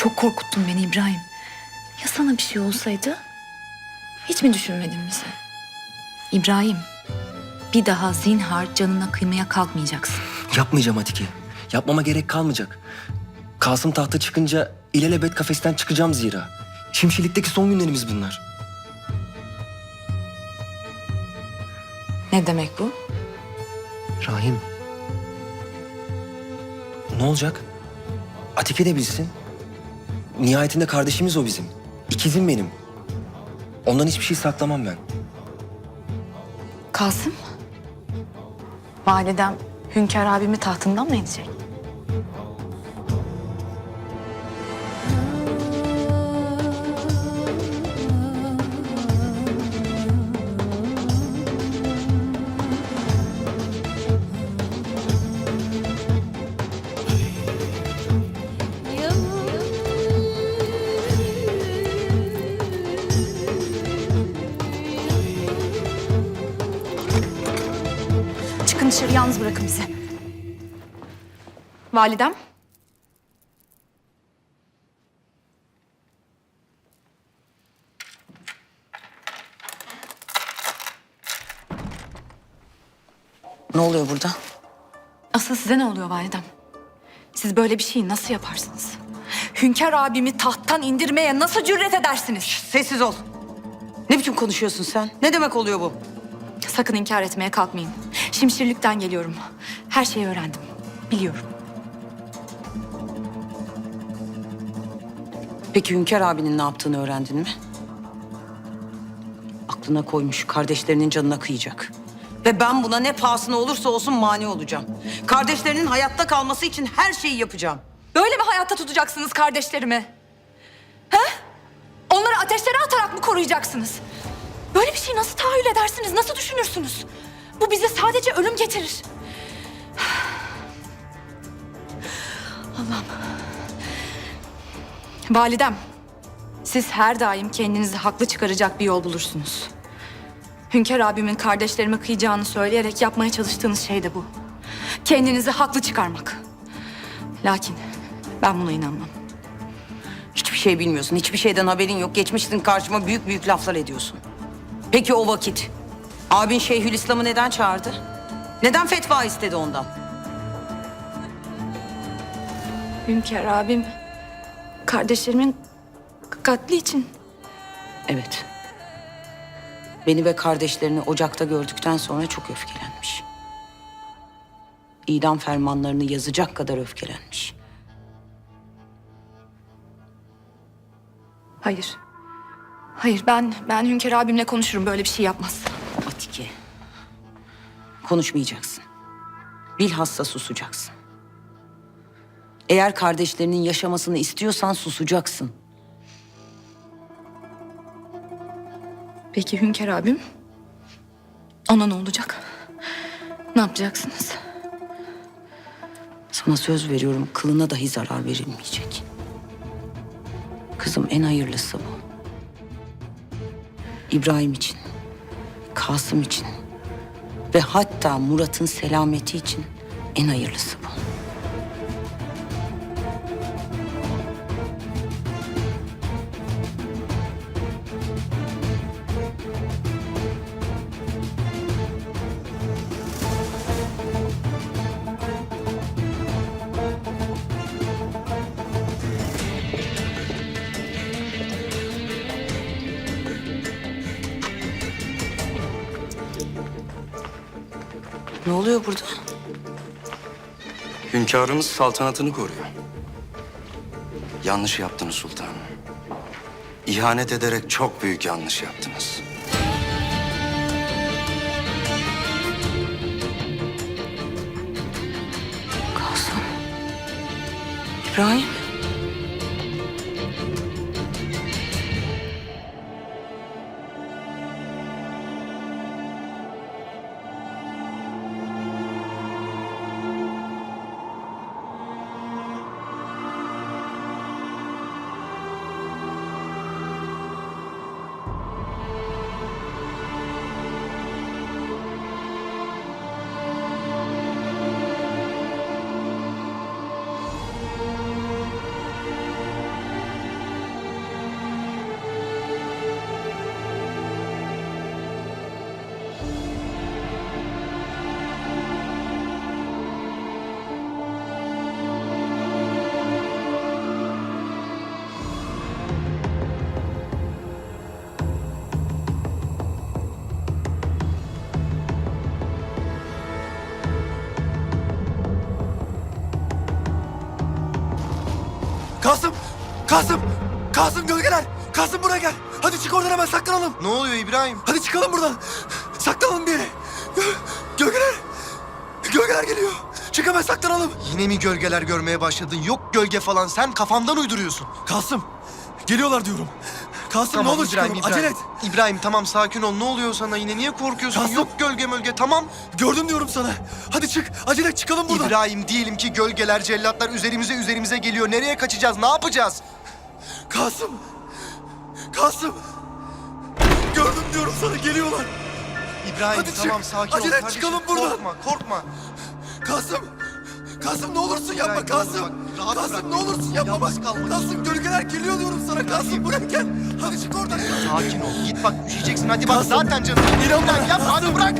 Çok korkuttun beni İbrahim. Ya sana bir şey olsaydı? Hiç mi düşünmedin bizi? İbrahim, bir daha zinhar canına kıymaya kalkmayacaksın. Yapmayacağım Atike. Yapmama gerek kalmayacak. Kasım tahta çıkınca ilelebet kafesten çıkacağım zira. Şimşelikteki son günlerimiz bunlar. Ne demek bu? Rahim. Ne olacak? Atike de bilsin. Nihayetinde kardeşimiz o bizim. İkizim benim. Ondan hiçbir şey saklamam ben. Kasım? Validem Hünkar abimi tahtından mı edecek? Bırakın bizi. Validem. Ne oluyor burada? Asıl size ne oluyor validem? Siz böyle bir şeyi nasıl yaparsınız? Hünkar abimi tahttan indirmeye nasıl cüret edersiniz? Sessiz ol. Ne biçim konuşuyorsun sen? Ne demek oluyor bu? Sakın inkar etmeye kalkmayın. Şimşirlikten geliyorum. Her şeyi öğrendim. Biliyorum. Peki Hünkar abinin ne yaptığını öğrendin mi? Aklına koymuş kardeşlerinin canına kıyacak. Ve ben buna ne pahasına olursa olsun mani olacağım. Kardeşlerinin hayatta kalması için her şeyi yapacağım. Böyle mi hayatta tutacaksınız kardeşlerimi? He? Onları ateşlere atarak mı koruyacaksınız? Böyle bir şey nasıl tahayyül edersiniz? Nasıl düşünürsünüz? Bu bize sadece ölüm getirir. Allah'ım. Validem, siz her daim kendinizi haklı çıkaracak bir yol bulursunuz. Hünkar abimin kardeşlerime kıyacağını söyleyerek yapmaya çalıştığınız şey de bu. Kendinizi haklı çıkarmak. Lakin ben buna inanmam. Hiçbir şey bilmiyorsun, hiçbir şeyden haberin yok. Geçmişsin karşıma büyük büyük laflar ediyorsun. Peki o vakit abin Şeyhülislam'ı neden çağırdı? Neden fetva istedi ondan? Hünkar abim kardeşlerimin katli için Evet. Beni ve kardeşlerini ocakta gördükten sonra çok öfkelenmiş. İdam fermanlarını yazacak kadar öfkelenmiş. hayır. Hayır ben ben Hünkar abimle konuşurum böyle bir şey yapmaz. Konuşmayacaksın. Bilhassa susacaksın. Eğer kardeşlerinin yaşamasını istiyorsan susacaksın. Peki Hünkar abim? Ona ne olacak? Ne yapacaksınız? Sana söz veriyorum kılına dahi zarar verilmeyecek. Kızım en hayırlısı bu. İbrahim için, Kasım için ve hatta Murat'ın selameti için en hayırlısı bu. Ne oluyor burada? Hünkârımız saltanatını koruyor. Yanlış yaptınız sultanım. İhanet ederek çok büyük yanlış yaptınız. Kasım. İbrahim. Kasım! Kasım! Kasım gölgeler! Kasım buraya gel! Hadi çık oradan hemen saklanalım! Ne oluyor İbrahim? Hadi çıkalım buradan! Saklanalım bir yere! Gö- Gölgeler! Gölgeler geliyor! Çık hemen saklanalım! Yine mi gölgeler görmeye başladın? Yok gölge falan. Sen kafandan uyduruyorsun. Kasım! Geliyorlar diyorum. Kasım ne olur çıkalım. Acele et. İbrahim tamam sakin ol. Ne oluyor sana yine? Niye korkuyorsun? Kasım. Yok gölge mölge tamam. Gördüm diyorum sana. Hadi çık. Acele et çıkalım buradan. İbrahim diyelim ki gölgeler, cellatlar üzerimize üzerimize geliyor. Nereye kaçacağız? Ne yapacağız? Kasım! Kasım! Gördüm diyorum sana geliyorlar. İbrahim Hadi çık. tamam sakin Acele ol et, kardeşim. çıkalım buradan. Korkma korkma. Kasım! Kasım ne olursun yapma Kasım! Kasım bırak ne olursun yapma bak! Kasım gölgeler geliyor diyorum sana Kasım buraya gel! Hadi çık oradan! Sakin ol. Git bak üşüyeceksin. Hadi bak Kasım. zaten canım. İnan bana, yapma hadi bırak.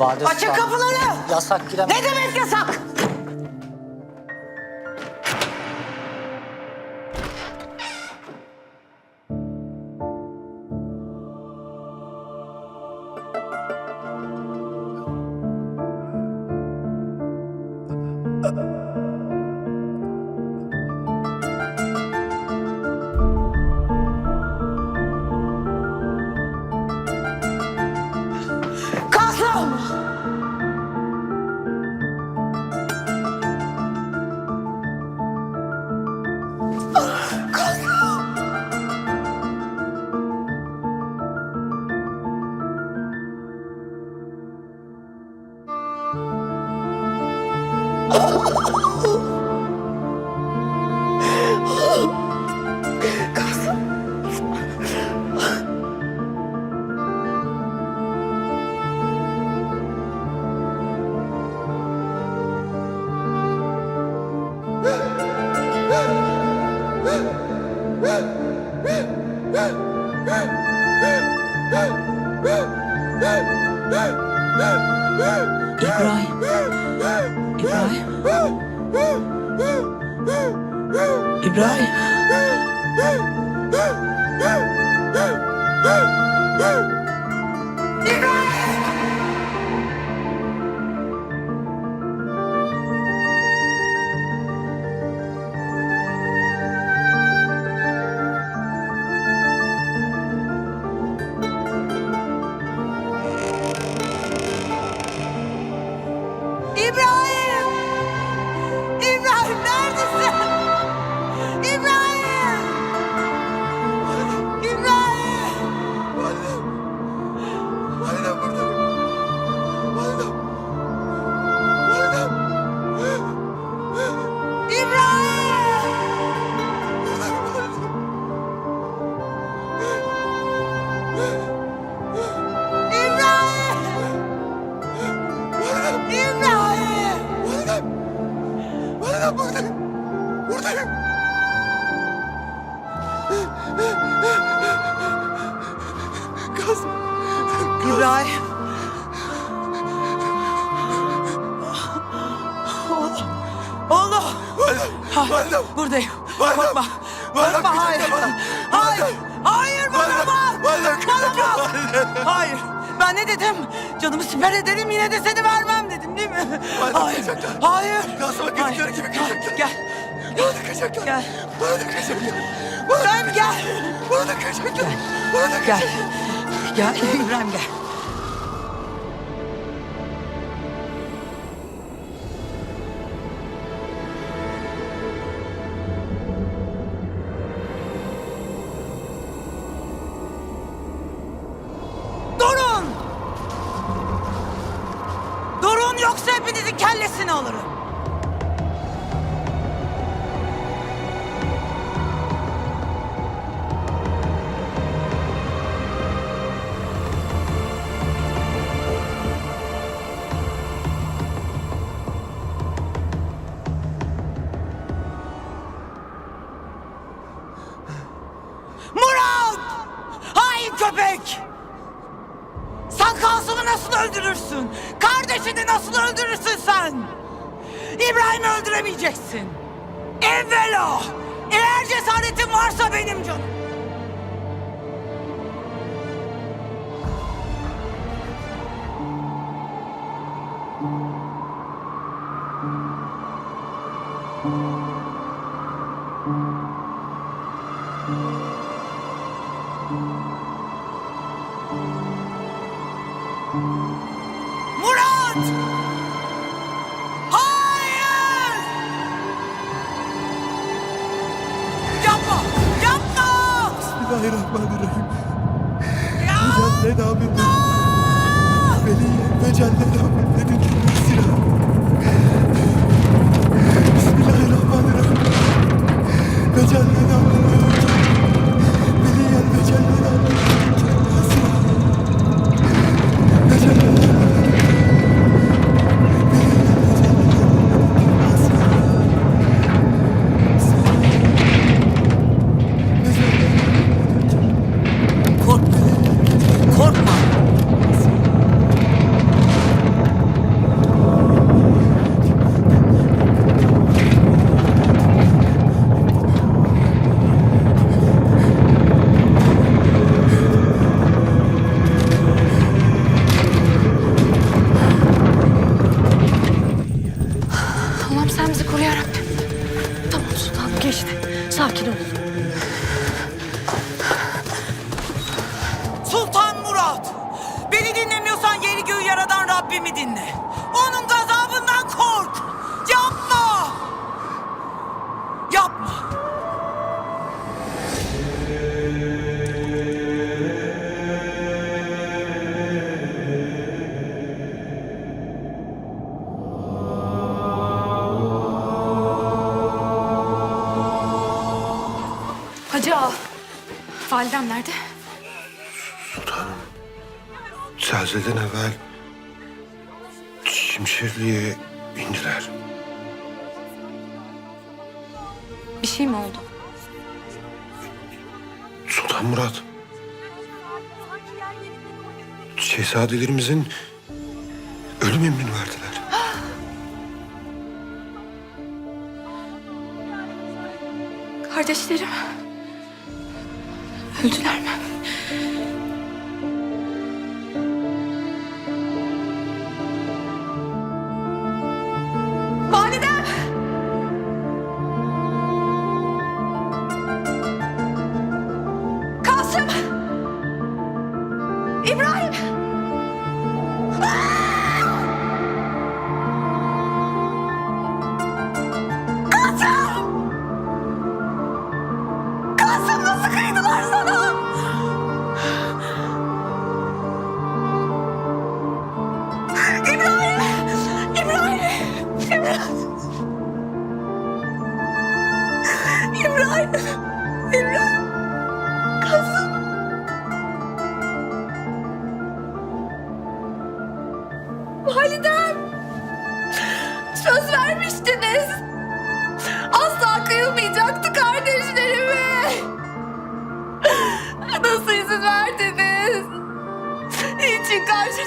Vade Açın kapıları! Yasak giremez. Ne demek yasak? Dedim? Canımı siper ederim yine de seni vermem dedim. değil mi? Hayır. kıyacaklar. Hayır. Kasıma Hayır. kırıkları gibi kıyacaklar. Gel. Bana da kıyacaklar. Gel. Bana da kıyacaklar. Bana da İbrahim gel. Bana da kıyacaklar. Bana da Gel. kıyacaklar. Gel İbrahim gel. Köpek! Sen Kasım'ı nasıl öldürürsün? Kardeşini nasıl öldürürsün sen? İbrahim'i öldüremeyeceksin. Evvela! Eğer cesaretin varsa benim canım. Namine. Beni ve celle Selze'den evvel Şimşirli'ye indiler. Bir şey mi oldu? Sultan Murat, şehzadelerimizin ölüm emrini verdiler. Kardeşlerim. Öldüler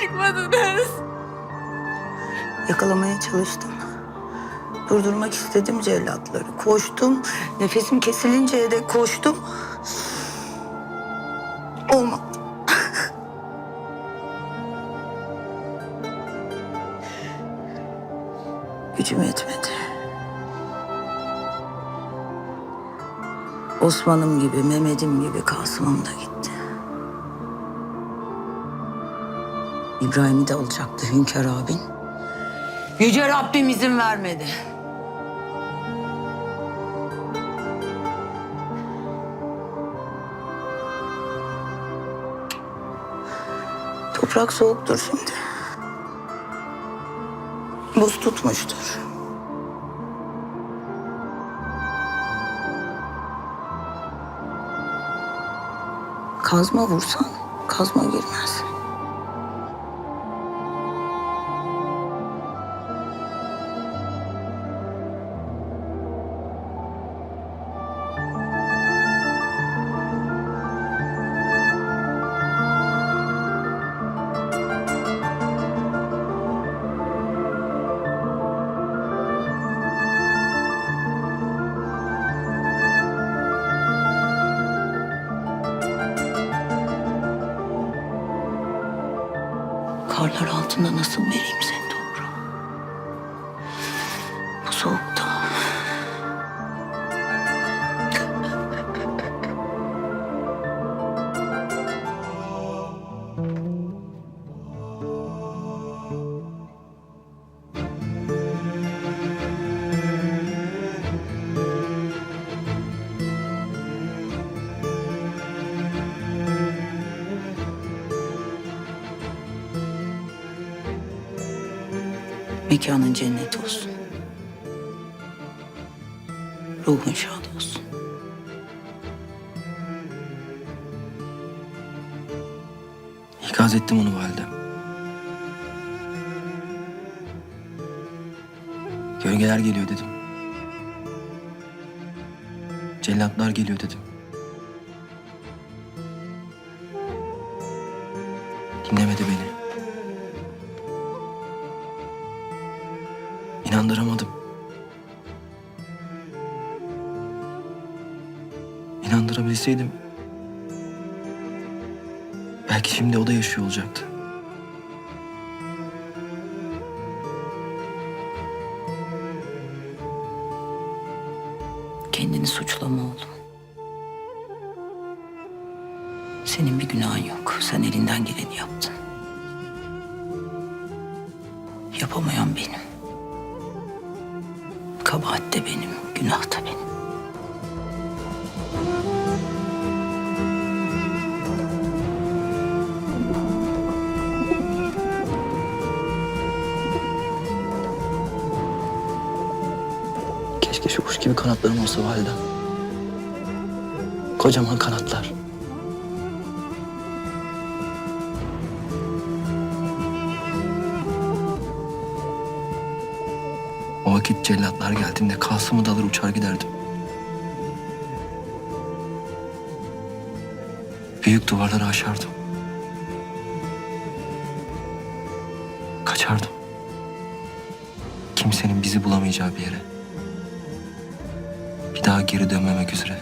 çıkmadınız? Yakalamaya çalıştım. Durdurmak istedim cellatları. Koştum. Nefesim kesilinceye dek koştum. Olmadı. Gücüm yetmedi. Osman'ım gibi, Mehmet'im gibi Kasım'ım da gitti. İbrahim'i de alacaktı Hünkar abin. Yüce Rabbim izin vermedi. Toprak soğuktur şimdi. Buz tutmuştur. Kazma vursan kazma girmez. Vereyim seni Mekanın cennet olsun. Ruhun şad olsun. İkaz ettim onu validem. Gölgeler geliyor dedim. Cellatlar geliyor dedim. Dinlemedi beni. İnandırabilseydim belki şimdi o da yaşıyor olacaktı. Kendini suçlama oğlum. Senin bir günahın yok. Sen elinden geleni yaptın. Yapamayan benim. Kabahat de benim, günah da benim. Gibi kanatlarım olsa validem. Kocaman kanatlar. O vakit cellatlar geldiğinde Kasım'ı da alır uçar giderdim. Büyük duvarları aşardım. Kaçardım. Kimsenin bizi bulamayacağı bir yere. Bir daha geri dönmemek üzere.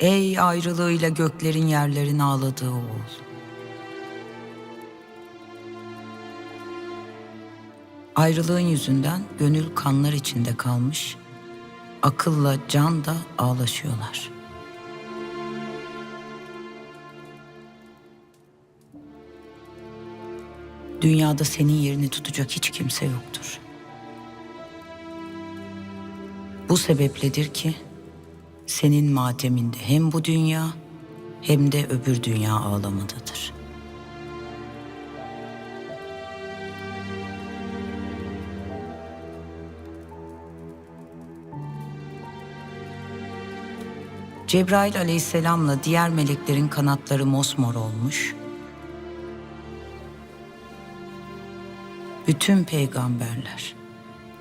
Ey ayrılığıyla göklerin yerlerin ağladığı oğul. Ayrılığın yüzünden gönül kanlar içinde kalmış, akılla can da ağlaşıyorlar. Dünyada senin yerini tutacak hiç kimse yoktur. Bu sebepledir ki senin mademinde hem bu dünya hem de öbür dünya ağlamadadır. Cebrail aleyhisselamla diğer meleklerin kanatları mosmor olmuş. Bütün peygamberler,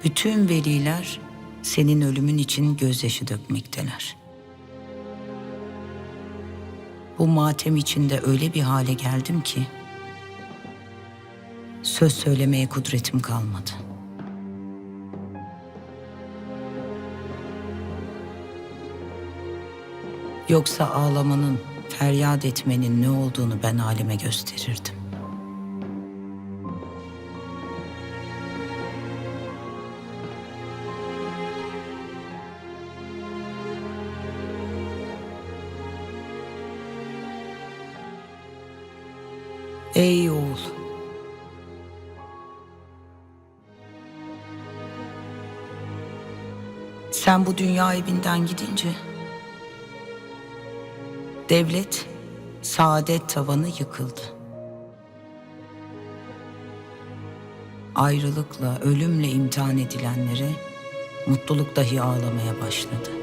bütün veliler senin ölümün için gözyaşı dökmekteler. Bu matem içinde öyle bir hale geldim ki söz söylemeye kudretim kalmadı. Yoksa ağlamanın, feryat etmenin ne olduğunu ben aleme gösterirdim. Ey oğul. Sen bu dünya evinden gidince devlet, saadet tavanı yıkıldı. Ayrılıkla, ölümle imtihan edilenlere mutluluk dahi ağlamaya başladı.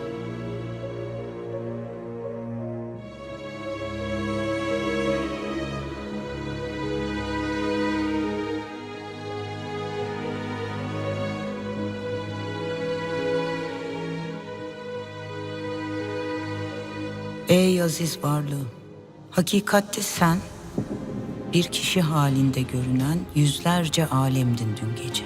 Ey aziz varlığım, hakikatte sen bir kişi halinde görünen yüzlerce alemdin dün gece.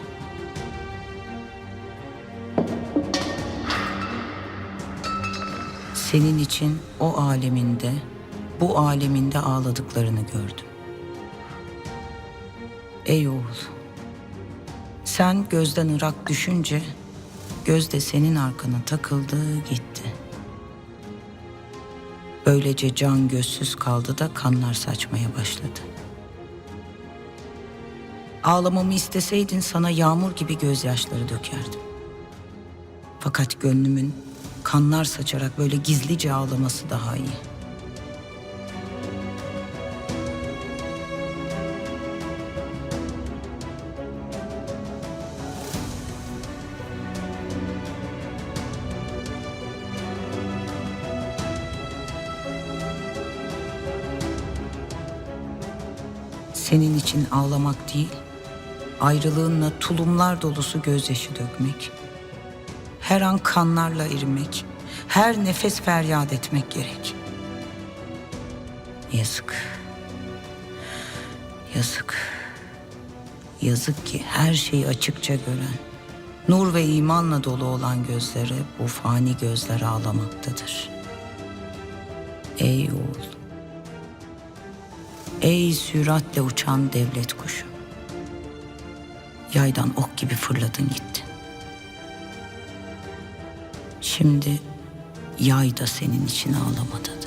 Senin için o aleminde, bu aleminde ağladıklarını gördüm. Ey oğul, sen gözden ırak düşünce, göz de senin arkana takıldı gitti. Böylece can gözsüz kaldı da kanlar saçmaya başladı. Ağlamamı isteseydin sana yağmur gibi gözyaşları dökerdim. Fakat gönlümün kanlar saçarak böyle gizlice ağlaması daha iyi. İçin ağlamak değil, ayrılığınla tulumlar dolusu gözyaşı dökmek. Her an kanlarla erimek, her nefes feryat etmek gerek. Yazık. Yazık. Yazık ki her şeyi açıkça gören, nur ve imanla dolu olan gözleri bu fani gözler ağlamaktadır. Ey süratle uçan devlet kuşu. Yaydan ok gibi fırladın gittin. Şimdi yay da senin için ağlamadı.